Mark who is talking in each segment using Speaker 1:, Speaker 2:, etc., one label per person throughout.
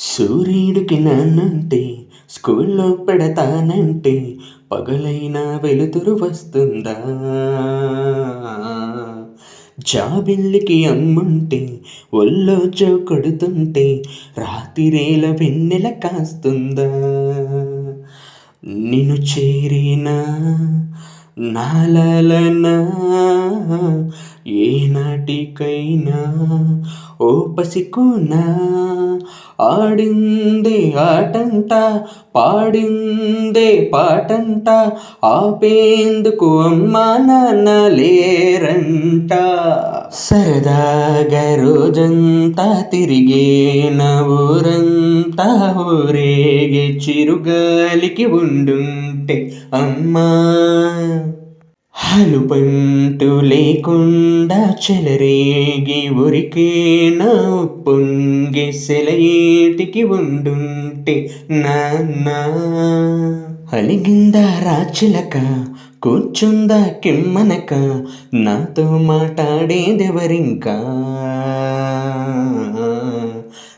Speaker 1: సూర్యుడికి నాన్నంటే స్కూల్లో పెడతానంటే పగలైనా వెలుతురు వస్తుందా? జాబిల్లికి అమ్ముంటే ఒళ్ళో కొడుతుంటే రాతిరేల వెన్నెల కాస్తుందా? నిన్ను చేరినా నాలనా ఏనాటికైనా ఓ పసికోనా ఆడిందే ఆటంట పాడిందే పాటంట ఆపేందుకు అమ్మా నాన్న లేరంట. సరదాగా రోజంతా తిరిగేన ఊరంతా ఊరేగే చిరుగాలికి అంటే అమ్మా! హలుపంటు లేకుండా చెలరేగి ఉరికేనా ఉప్పొంగి సెలయేటికి ఉండుంటే నాన్న! అలిగిందా రాచిలక కూర్చుందా కిమ్మనక నాతో మాట్లాడేదెవరింకా?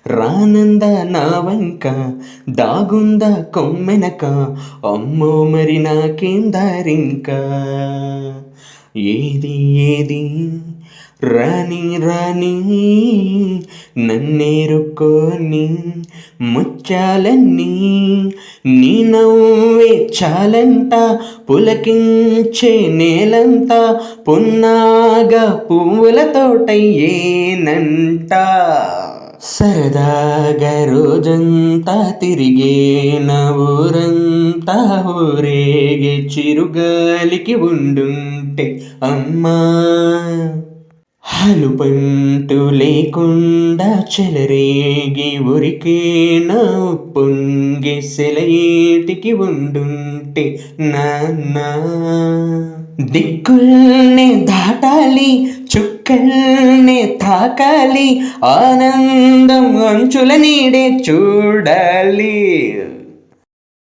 Speaker 1: రానంద నా వంక దాగుంద కొమ్మెనక అమ్మో మరి నాకేం దారింక? ఏది ఏది? రాణి రాణి నన్నేరుకోని ముచ్చాలన్నీ నీ నవ్వే చాలంట పులకించే నేలంతా పున్నాగా పువ్వుల తోటయ్యేనంట. సరదాగా రోజంతా తిరిగే ఊరంతా ఊరేగే చిరుగాలికి ఉండుంటే అమ్మా. హలుపంటూ లేకుండా చెలరేగి ఉరికేనా పొంగి సెలయేటికి ఉండుంటే నాన్నా. దిక్కుల్ని దాటాలి చుక్కల్ని తాకాలి ఆనందం అంచుల నీడే చూడాలి.